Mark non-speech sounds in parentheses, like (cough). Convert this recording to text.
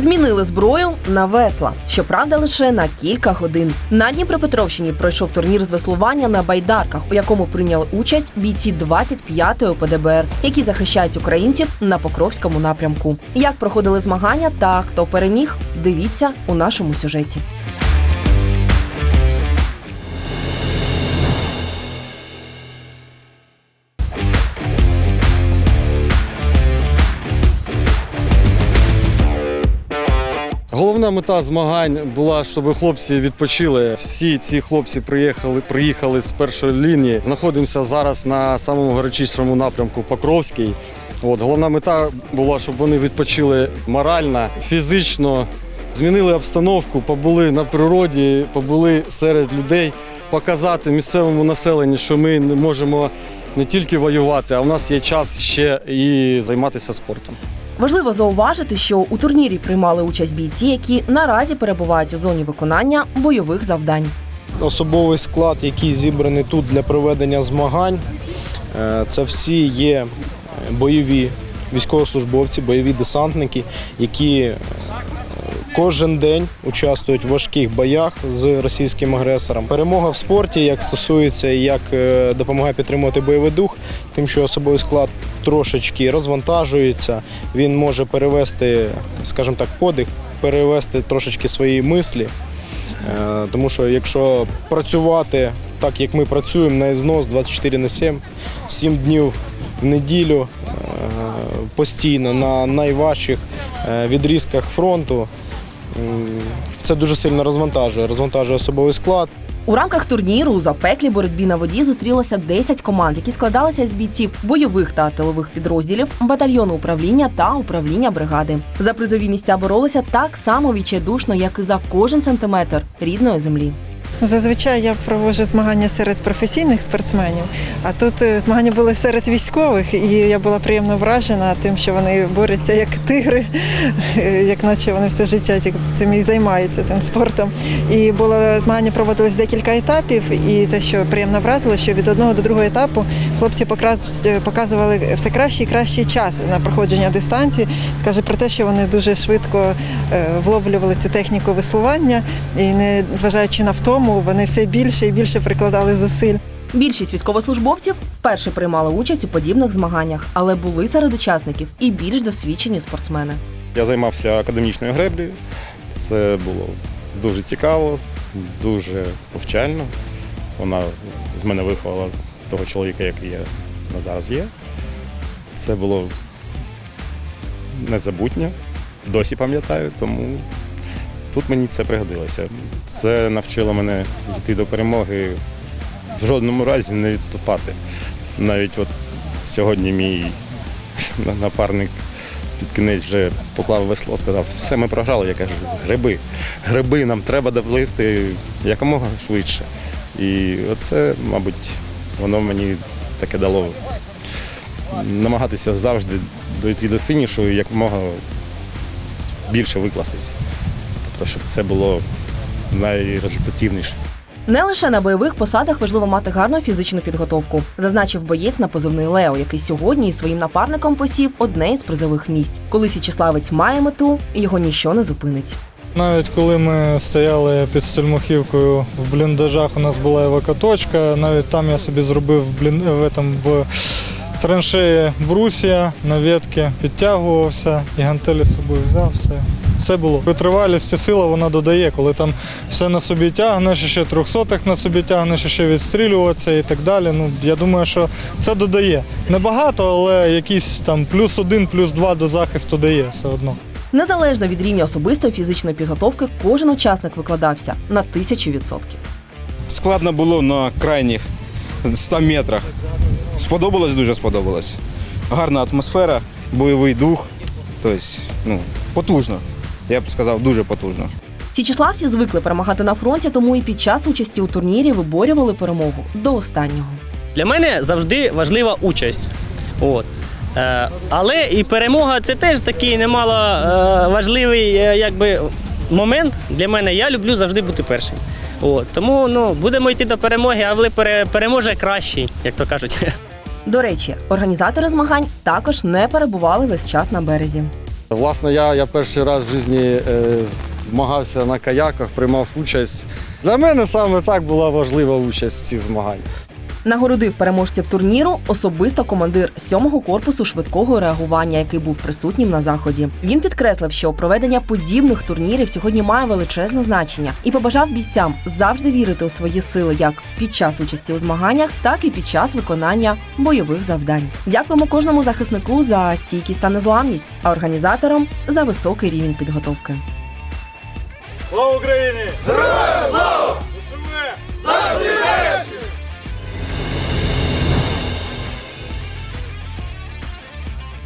Змінили зброю на весла. Щоправда, лише на кілька годин. На Дніпропетровщині пройшов турнір з веслування на байдарках, у якому прийняли участь бійці 25-ї ОПДБР, які захищають українців на Покровському напрямку. Як проходили змагання та хто переміг, дивіться у нашому сюжеті. Головна мета змагань була, щоб хлопці відпочили. Всі ці хлопці приїхали, приїхали з першої лінії. Знаходимося зараз на самому гарячішому напрямку Покровський. От, головна мета була, щоб вони відпочили морально, фізично, змінили обстановку, побули на природі, побули серед людей, показати місцевому населенню, що ми не можемо не тільки воювати, а в нас є час ще і займатися спортом. Важливо зауважити, що у турнірі приймали участь бійці, які наразі перебувають у зоні виконання бойових завдань. Особовий склад, який зібраний тут для проведення змагань, е, це всі є бойові військовослужбовці, бойові десантники, які е, кожен день участвують в важких боях з російським агресором. Перемога в спорті, як стосується, як е, допомагає підтримувати бойовий дух, тим, що особовий склад трошечки розвантажується, він може перевести, скажімо так, подих, перевести трошечки свої мислі. Е, Тому що якщо працювати так, як ми працюємо на ізнос 24 на 7, 7 днів в неділю е, постійно на найважчих відрізках фронту, це дуже сильно розвантажує. Розвантажує особовий склад. У рамках турніру у запеклій боротьбі на воді зустрілося 10 команд, які складалися з бійців бойових та тилових підрозділів, батальйону управління та управління бригади. За призові місця боролися так само відчайдушно, як і за кожен сантиметр рідної землі. Зазвичай я проводжу змагання серед професійних спортсменів, а тут е, змагання були серед військових, і я була приємно вражена тим, що вони борються як тигри, е, як наче вони все життя цим і займаються цим спортом. І було змагання проводились декілька етапів, і те, що приємно вразило, що від одного до другого етапу хлопці е, показували все кращий і кращий час на проходження дистанції. Скаже про те, що вони дуже швидко вловлювали цю техніку веслування, і не зважаючи на втому, вони все більше і більше прикладали зусиль. Більшість військовослужбовців вперше приймали участь у подібних змаганнях, але були серед учасників і більш досвідчені спортсмени. Я займався академічною греблею. Це було дуже цікаво, дуже повчально. Вона з мене виховала того чоловіка, який я на зараз є. Це було незабутнє, досі пам'ятаю, тому тут мені це пригодилося. Це навчило мене йти до перемоги, в жодному разі не відступати. Навіть от сьогодні мій напарник під кінець вже поклав весло, сказав, все, ми програли. Я кажу, гриби, гриби, нам треба допливти якомога швидше. І оце, мабуть, воно мені таке дало намагатися завжди дойти до фінішу і якомога більше викластись. Тобто, щоб це було найрезультативніше. Не лише на бойових посадах важливо мати гарну фізичну підготовку, зазначив боєць на позивний Лео, який сьогодні із своїм напарником посів одне із призових місць. Коли січеславець має мету, його ніщо не зупинить. Навіть коли ми стояли під Стельмухівкою в бліндажах, у нас була евакоточка. Навіть там я собі зробив в, блін... в, этом, в траншеї брусія на ветки, підтягувався і гантелі з собою взяв. Все. Все було. Витривалість і сила вона додає, коли там все на собі тягнеш, і ще трьохсотих на собі тягнеш, і ще відстрілюватися і так далі. Ну, я думаю, що це додає. Небагато, але якийсь там плюс один, плюс два до захисту дає все одно. Незалежно від рівня особистої фізичної підготовки, кожен учасник викладався на тисячу відсотків. Складно було на крайніх 100 метрах. Сподобалось, дуже сподобалось. Гарна атмосфера, бойовий дух. Тобто, ну, потужно. Я б сказав, дуже потужно. Січеславці звикли перемагати на фронті, тому і під час участі у турнірі виборювали перемогу до останнього. Для мене завжди важлива участь. От. Е, але і перемога це теж такий немало е, важливий е, якби, момент для мене. Я люблю завжди бути першим. От. Тому ну, будемо йти до перемоги, але пере, переможе кращий, як то кажуть. (laughs) До речі, організатори змагань також не перебували весь час на березі. Власне, я, я перший раз в житті е, змагався на каяках, приймав участь. Для мене саме так була важлива участь в цих змаганнях. Нагородив переможців турніру особисто командир 7-го корпусу швидкого реагування, який був присутнім на заході. Він підкреслив, що проведення подібних турнірів сьогодні має величезне значення і побажав бійцям завжди вірити у свої сили як під час участі у змаганнях, так і під час виконання бойових завдань. Дякуємо кожному захиснику за стійкість та незламність, а організаторам за високий рівень підготовки. Слава Україні! Героям слава!